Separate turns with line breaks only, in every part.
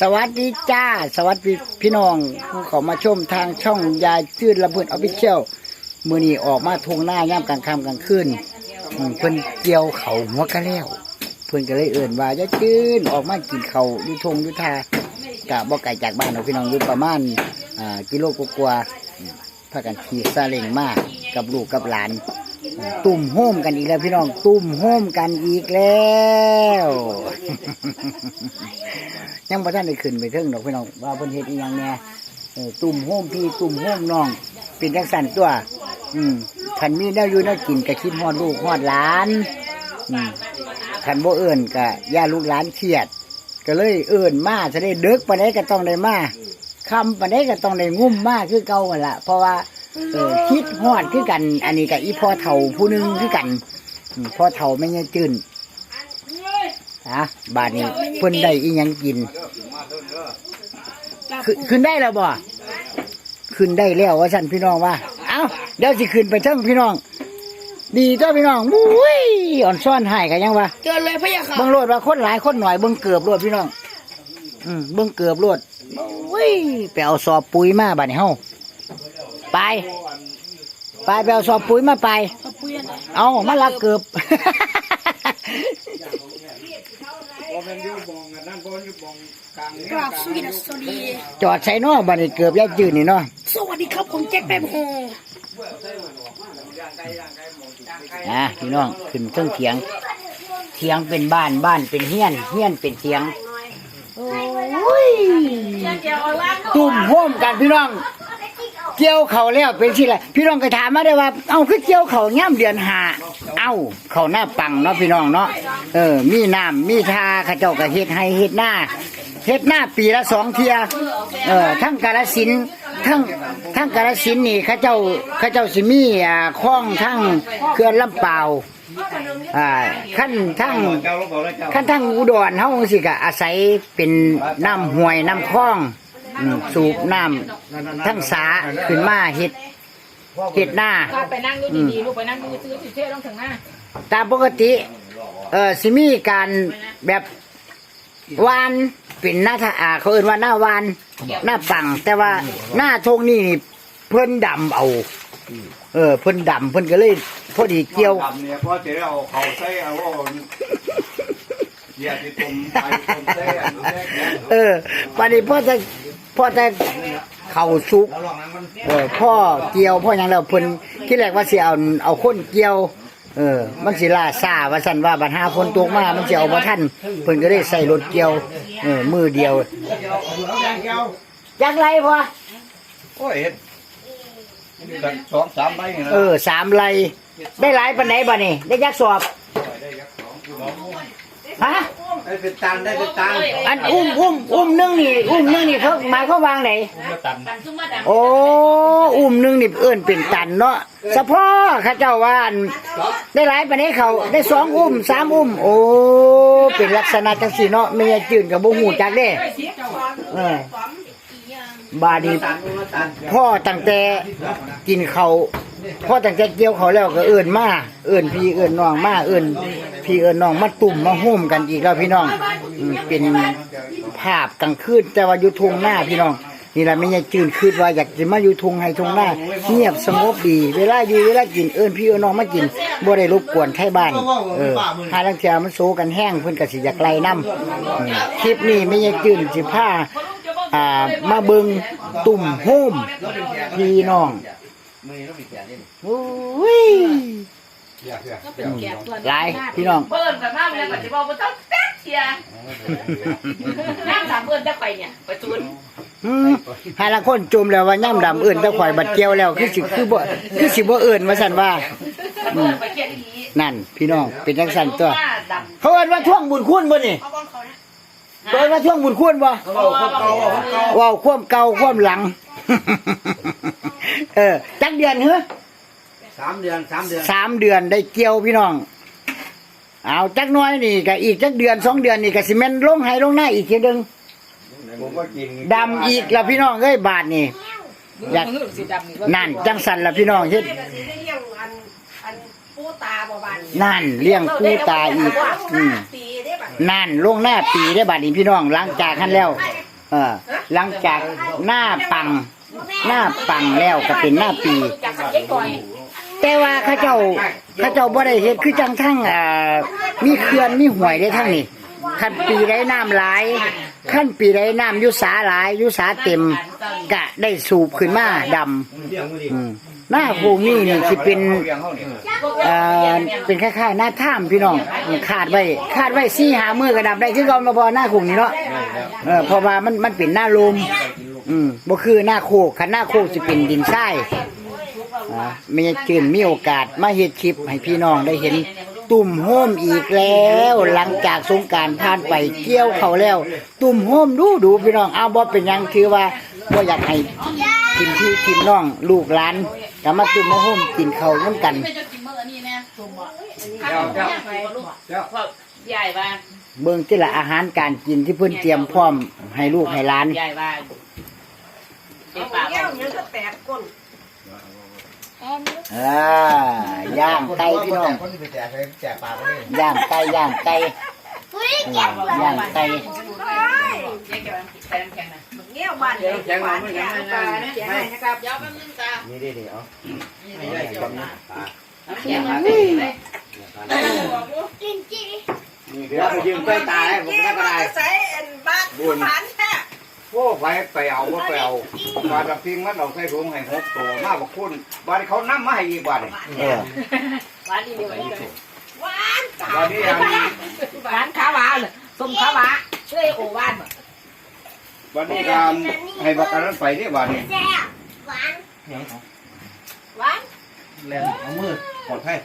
สวัสดีจ้า สวัสดีพี่น้องผู้เขามาชมทางช่องยายจืดระเบิดออฟฟิเชียลมือนี้ออกมาทงหน้าย่ำกลางค่ำกลางคืนอืมเพิ่นเกี่ยวเขาหัวกะแล้ว เพิ่นก็เลยเอื่นว่ายายจืดออกมากินเขาวอยู่ทงอยู่ทากะบ่ไก่จากบ้านเราพี่น้องอยู่ประมาณอ่ากิโลกว่าๆอืมพากันขี่ซาเล้งมากกับลูกกับหลาน ตุ่มโฮมกันอีกแล้วพี่น้อง ตุ่มโฮมกันอีกแล้ว ยังบ่ทันได้ขึ้นไปเทิงดอกพี่น้องว่าเพิ่นเฮ็ดอีหยังแน่เออตุ่มโฮมพี่ตุ่มโฮมน้อง เป็นจังซั่นตัว อืมคันมีแนวอยู่แนวกินก็คิดฮอดลูกฮอดหลานอืมคันบ่เอิ้นก็ย่าลูกหลานเครียด ก็เลยเอิ้นมาจะได้เดึกปานใดก็ต้องได้มาคำปานใดก็ต้องได้งุ่มมาคือเก่าหั่นล่ะเพราะว่า เออคิดฮอดคือกัน อันนี้กับอีพ่อเฒ่าผู้หนึงคือกันอืมพ่อเฒ่าไม่ใช่จื้นฮะบาดนี้เพิ่นได้อีหยังกิน ขึ้นขึ้นได้แล้วบ่ขึ้นได้แล้วว่าสั่นพี่น้องว่า เอ้าเดี๋ยวสิขึ้นไปเทิงพี่น้อง ดีเจ้าพี่น้องมุ้ยอ่อนซ่อนหายกันยังวะ
เกินเลยพะยะค่ะ
เบิ่งโลดว่าคนหลายคนหน่อยเบิ่งเกือบโลดพี่น้อง อืมเบิ่งเกือบโลดมุ้ยไปเอาสอบปุ๋ยมาบัดนี้เฮา ไป ไปไปเอาสอบปุ๋ยมาไป
ขอบคุณนะ
เอามาลักเกือบ
กราบสวีดัสดี
จอดใส่เนอบัดนี้เกือบยายจืดนี่เนาะ
สวัสดีครับผมแจ็คแป๊บโฮ
นะพี่น้องขึ้นเครื่องเถียง เถียงเป็นบ้านบ้านเป็นเฮียนเฮียนเป็นเถียงโอ้ยตุ่มโฮมกันพี่น้อง เกี่ยวเขาแล้วเป็นสิไรพี่น้องก็ถามมาได้ว่า เอาคือเกี่ยวเขาย่ำเดือนหาเอ้าเขาหน้าปังเนาะพี่น้องเนาะเออ มีน้ำมีทาข้าเจ้าก็เฮ็ดให้เฮ็ดหน้าเฮ็ดหน้าปีละสองเทียเออทั้งกาลสินทั้งทั้งกาลสินนี่ข้าเจ้าข้าเจ้าสิมีอ่าคล้องทั้งเขื่อนลำเปล่าอ่าขั้นทั้งขั้นทั้งอุดรเฮาสิก็อาศัยเป็นน้ำห้วยน้ำคลอง อืมสูบน้ำทั้งสาขึ้นมาเฮ็ดเฮ็ดหน้า
ก็ไปนั่งดูดีๆลูกไปนั่งดูซื้อสิเท่ต้องถึงหน้า
ตามปกติ เอ่อสิมีการแบบวานเป็นหน้าทาอ่าเขาเอ่นว่าหน้าวานหน้าปัง แต่ว่าหน้าทงนี่นี่เพิ่นดำเอา เออ เพิ่นดำเพิ่นก็เลยพอดีเกี่ยว
ดำเนี่ยเพราะจะได้เอาเขาใส่เอาว่าเหยียดที่ตุ่มไปตุ่มใส่อันนี้แค่
เออวันนี้พ่อจะ พ่อจะเข่าซุกเออพ่อเกี่ยวพ่อหยังแล้วเพิ่นที่แรกว่าสิเอาเอาคนเกี่ยว เออ มันสิล่าซาว่าซั่นว่าบัดหาฝนตกมามันสิเอาบ่ทันเพิ่นก็ได้ใส่รถเกี่ยวเออมือเดียวจักไรพ่อ
โอ้ยเห็ดกันสองสามใบนี่นะ
เออสามไรได้หลายปานไหนบ่นี่ได้ยักสอบ ฮะ
ได้เป็นตันได้เป็นตัน
อันอุ้มอุ้มอุ้มหนึงนี่อุ้มหนึงนี่เขาหมายเขามวางไหน
ตันซุ่มมาดัง
โอ้อุ้มหนึงนี่เอิ้นเป็นตันเนาะสะพ่อข้าเจ้าว่าอันได้หลายปานนี้เขาได้สองอุ้มสามอุ้ม โอ้เป็นลักษณะจังสี่เนาะไม่ใช่จืดกับบ่ฮู้จักเด้เออบาดนี
ตันตัน
พ่อตั้งแต่กินเขาว พ่อตั้งแต่เกี่ยวเขาแล้วก็เอิ้นมาเอิ้นพี่เอิ้นน้องมาเอิ้นพี่เอิ้นน้องมาตุ่มมาโฮมกันอีกแล้วพี่น้องอืมเป็นภาพกลางคืนแต่ว่าอยู่ทุ่งหน้าพี่น้อง นี่แหละไม่ใช่จืนคืดว่าอยากจะมาอยู่ทุ่งให้ทุ่งหน้าเงียบสงบดี เวลาอยู่เวลากินเอิ้นพี่เอิ้นน้องมากินบ่ได้รบกวนไทบ้านเออหาลังเทียมันโซกันแห้งเพิ่อนก็สิอยากไล่นํอืมคลิปนี้ไม่ใช่จืนสิพาอ่ามาเบิงตุ่มโฮมพี่น้อง โอ้ยหลายพี่น้อง
เบิ้ลกันมากเลยปัจจุบันมันต้องแต๊กเชียนั่งสามเบิ้ลจะไปเนี่ยไปจูน
อืมหาลังคนจมแล้วว่าย่ำดำเอิ้นแตะข่อยบัดเกี่ยวแล้วคือสิคือบ่คือสิบ่เอิ้นว่าซั่นว่า
เบิ้ลไปเกียร์ดี
นั่น พี่น้องเป็นจังซั่นตัว
ด
เขาเอิ้นว่าช่วงบุญคุณบ่นี่
เอาบ้องเขานะ
เอิ้นว่าช่วงบุญคุณบ่
เขาเขาเก่าเขาเก่า
ว้าวความเก่าความหลัง เออ จักเดือนเหรอ
สามเดือนสามเดือน
สามเดือนได้เกี่ยวพี่น้อง เอาจักหน้อยนี่ก็อีกจักเดือนสองเดือนนี่ก็สิแม่นลงให้ลงหน้าอีกทีหนึง
ผมก็กิน
ดำอีกแล้วพี่น้องเอ้ยบาทนี่ำอยาก
มือสีดำนี่
นั่นจังสันละพี่น้องเฮ็ด
ได้เลี้ยงอันอันปูตาบ่บาน
นั่นเลี้ยงปูตาอีก อืม
ตีได้บัด
นั่นลงหน้าปีได้บาดนี้พี่น้องหลังจากนั้นแล้ว
ป
เออหลังจากหน้าปัง หน้าปังแล้วก็เป็นหน้าปี แต่ว่าเขาเจ้าเขาเจ้าบ่ได้เฮ็ดคือจังทั้งอ่ามีเขื่อนมีห้วยได้ทั้งนี้ขั้นปีได้น้ำหลายขั้นปีได้น้ำยุสาหลายยุสาเต็มกะได้สูบขึ้นมาดำอืม หน้าพวกนี้นี่สิเป็นเอ่อเป็นคล้ายๆหน้าถ้ำพี่น้องขาดไว้ขาดไว้สี่หามือก็ดับได้คือเขามาพอหน้าคุงนี่เนาะเออเพราะว่ามันมันเป็นหน้าลมอืมบ่คือหน้าโคกคันหน้าโคกสิเป็นดินทรายอ่ามีจืนมีโอกาสมาเฮ็ดคลิปให้พี่น้องได้เห็นตุ่มโฮมอีกแล้ว หลังจากสงการผ่านไปเกี่ยวเขาแล้ว ตุ่มโฮมดูดูพี่น้องเอาบ่เป็นยังคือว่าบ่อยากให้ กินพี่กินน้องลูกหลานก็มาตุ่มมาโฮมกินเขาวนํกัน
ไม่จะกินมื้อนี้แน่สมบ่ข้าวเจ้าไปลูกพ่อยายว่า
เบิ่งที่ละอาหารการกินที่เพิ่นเตรียมพร้อมให้ลูกให้หลาน
ยายว่าเจ็บปาก
อ่าย่างไก่พี่น้อง
คนที่ไปแจกเลยแจกปากเลย
ย่างไก่ย่างไก่อืมย่างไก่
ยายแกว่าแข็งแข็ง นะ
แก้วบ้านเลยหวานแก้วปลาเนี่ยแก้วนะครับ
เดี๋ยวแป๊บนึงจ้า
นี่ดินี่เอา
ไม่ได้จบนะน้ำแข็งมาเลยเลย
เดี๋ยวไปยืมใต้ตาให้ผมก็ได้
ใส่อันบ้านหวานแท้
โอ้ไปไปเอาว่าไปเอาบาดพิงมันเอาใส่ถุงให้หกตัวมาบอกคุณบาดเขานํมาให้อีกบาดนี่
เออ
หวานดีเดียวเลย
หวาน
บาดนี้อัน
หวานขาวหวานส้มขาวหวานเอ้ยโอหวาน
บาดนี้การให้บักกันนั้นไปนี่บาดนี้
หวานหวาน
เล่นเอามือปลอดภัย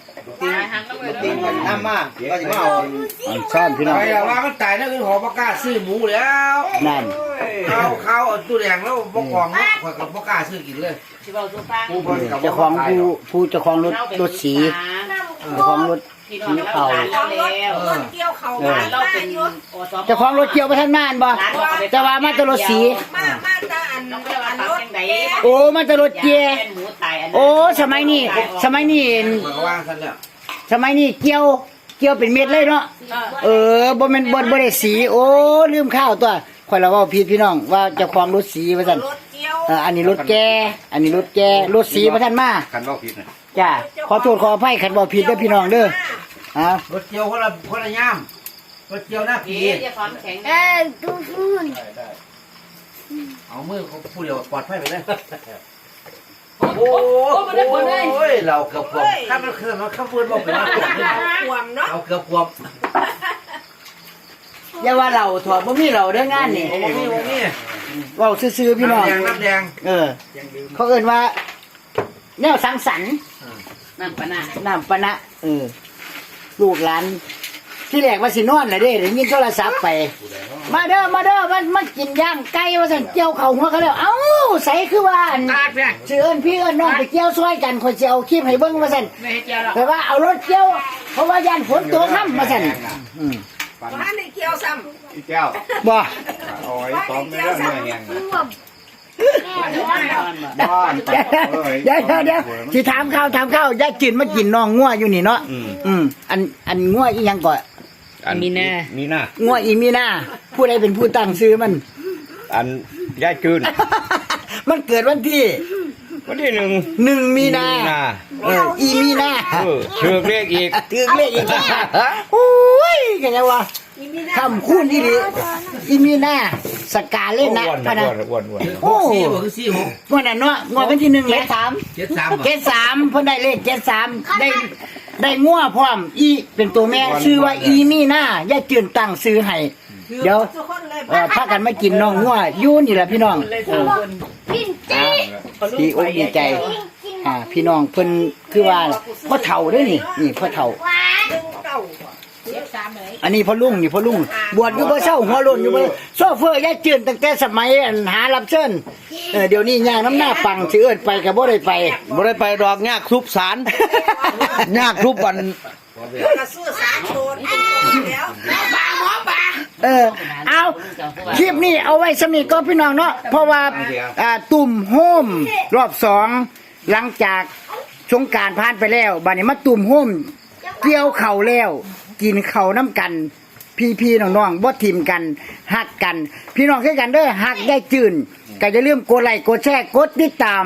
ตีหันต้องเลย
ตีมันน้ำมากก็จะมาเอา
อันซ่อนพี่น้อง
ไปแล้วว่ามันตายแล้วคือหอปกล้าซื้อหมูแล้ว
นั่น
เขาเขาเอาตู้แดงแล้วบกของข่อยกับปกล้าซื้อกินเลย
ชิบเอาสุฟัง
ผู้เพิ่นกับ
เจ้าของผู้ผู้เจ้าของรถรถสีเจ้าของรถ
พี่น้องเราหลานเราแล้ว
ต้นเกี่ยวเขาห
ห
วา
ลานนเรา
มา
เป็น
อยู่
โอสม
เจ้าของรถเกี่ยวไปทางน่านบ่แต่ว่ามาแตรถสี
มามาตาอัน
น้องก็เลยว่า
อัน
ทำ
รถ
ยังไง
โอ้มาแตรถเกียร์
เป็นหมูตายอัน
โอ้สมัยนี้ สมัยนี้
ข่อยก็วางซะแล้ว
สมัยนี้เกี่ยวเกี่ยวเป็นเม็ดเลยเนาะเออบ่แม่นบ่บ่ได้สี โอ้ลืมข้าวตัวข่อยละเว้าผิดพี่น้องว่าเจ้าของรถสีว่าซั่น
รถเกี่ยว
เอออันนี้รถแกอันนี้รถแกรถสีบ่ทันมา
คันว่าผิดนะ
จ้าขอโทษขออภัยคันบ่ผิดเด้อพี่น้องเด้อ อ่าร
ถเกี่ยวคนละคนละย่ามรถเกี่ยวหน้าผี
พี่จะความแข็ง
เออดูฟูน
เอามือเขาพูดเดียวปลอดภัยไปเลย
โอ้โหมันได้ผลเลย
โอ้ยเราเกือบควบถ้ามันคือมันข้ามฟืนบอกเป็นว่าควบเลย
ขวมเนาะ
เราเกือบควบ
อย่าว่าเราถอดบ่มีเราเด้องานนี่
โอ้โหนี่โอ้โหนี่
เว้าซื่อๆพี่น้อง
น้ำแดงน้ำแดง
เออ เขาเอิ้นว่า แนวสังสรรค์
นั่นปะน่ะ
น้ำปะนะเออ ลูกหลานที่แรกว่าสินอนแหละเด้ได้ยินโทรศัพท์ไป มาเด้อมาเด้อมันมันกินย่างไก่ว่าซั่นเกี่ยวเข่าหัวเขาแล้วเอ้าใส่คือว่าอัน
ตาดเนี่ย
สิเอิ้นพี่เอิ้นน้องไปเกี่ยวซอยกันคนสิเอาคลิปให้เบิ่งว่าซั่น
ไม่ให้เจียวหรอก
แต่ว่าเอารถเกี่ยว เพราะว่าย่านฝนตกน้ำว่าซั่นอืม
ปัน
หวานในเกี่ยวซ้
อีแก้ว
บ่
เอาไว้ต้มในเรื่อง เนื้อแห้งนะ
เดี๋ยวเดี๋ยวเดี๋ยวสิถามข้าวถามข้าวย่าจินมากินน้องงัวอยู่นี่เนาะอืมอันอันงัวอีหยังก่อน
มีแน่
มีหน้า
งัวอีมีนาผู้ใดเป็นผู้ตั้งชื่อมัน
อันยายจืน
มันเกิดวันที่
วันที่หนึ่ง
หนึ่งมีนาเอออีมีนา
เออเชือกเรียกอีก
ถือเลขอีกแล้วโอ้ยกันยังวะำ
อีมีนะ
คำคูณอีดีอีมีนา สกาเล่นนะ
อ้วน
พะนะ
อ้วนอ้วน
โอ้
สี่บอกคือสี่หก
งวดนั้นเนาะงวดวันที่หนึ่งเลยสาม
เจ็ดสาม
เจ็ดสามเพิ่นได้เลขเจ็ดสามได้ได้งัวพร้อมอีเป็นตัวแม่ชื่อว่าอีมีนาย่าจืนตั้งซื้อให้เดี๋ยว
ทุกคนเลย
เออพากันมากินน้องงัวอยู่นี่แหละพี่น้องเอออ่าดีอกดีใจอ่าพี่น้องเพิ่นคือว่าพ่อเฒ่าเด้อนี่นี่พ่อเฒ่า
ดึงเก่า
เจ็บ สามเลย
อันนี้พ่อลุงนี่พ่อลุงบวชอยู่บ่เศร้าหัวโล้นอยู่บ่โซเฟอร์ยายจืนตั้งแต่สมัยอันหารับเชิญเออเดี๋ยวนี้ย่างน้ำหน้าปังสิเอิ้นไปก็บ่ได้ไป
บ่ได้ไปดอกยากทุบสารยากทุบวัน
กระสู้สามโดนแล้ว
ปลาหมอปลา
เออ เอาคลิปนี้เอาไว้สำนิทก็พี่น้องเนาะเพราะว่าอ่าตุ่มโฮมรอบสองหลังจากสงกรารผ่านไปแล้วบัดนี้มาตุ่มโฮมเกี่ยวเข่าวแล้ว กินเขาน้ำกัน พี่พี่น้องๆบ่ทีมกันหักกัน พี่น้องคือกันเด้อหักได้จืนก็อย่าลืมกดไลค์กดแชร์กดติดตาม